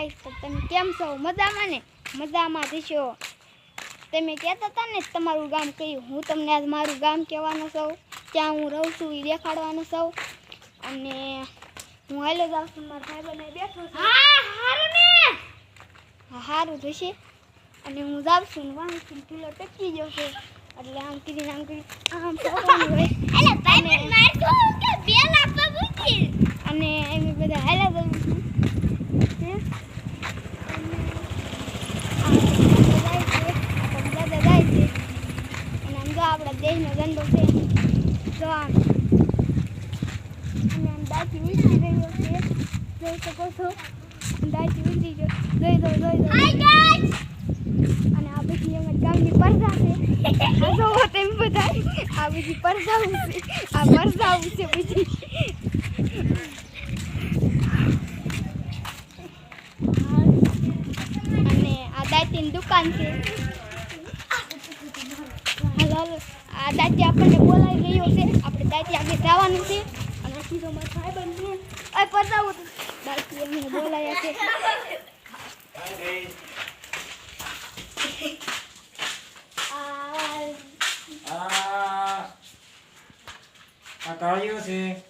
Guys તો તમે કેમ છો? મજામાં ને? મજામાં જશો તમે કહેતા હતા ને તમારું ગામ કયું? હું તમને આજ મારું ગામ કહેવાનો છું. ત્યાં હું રહું છું એ દેખાડવાનો છું. અને હું હાલો જાઉં છું મારા ભાઈ બને બેઠો છું. હા હારું ને. થશે અને હું જાઉં છું વાંચું વાંચી કિલો ટકી જશે એટલે આમ કીધી આમ કીધી આમ હોય એટલે ભાઈ પણ માર તો કે બે લાખ તો મૂકી અને એમ બધા હાલ્યા જવું છું હે? અને આ બધા જાય છે, આ બધા જાય છે. અને આમ જો આપણા દેશનો ઝંડો છે જો આમ અને દાંતી વિસરી રહ્યો છે જોઈ શકો છો દાંતી વિસરી ગયો જોઈ દો જોઈ દો અને આ બધી અમારી ગામની પરસા છે જોવો તેમ બધા આ બધી પરસાવું છે આ પરસાવું છે બધી અને આ દાંતીની દુકાન છે હાલો આ દાદી આપણને બોલાવી રહ્યો છે. આપણે દાદી આગળ જવાનું છે. અને સીધો મારો ભાઈબંધ છે. પતાવું તું. દાદી એમને બોલાયા છે. આ તળિયો છે.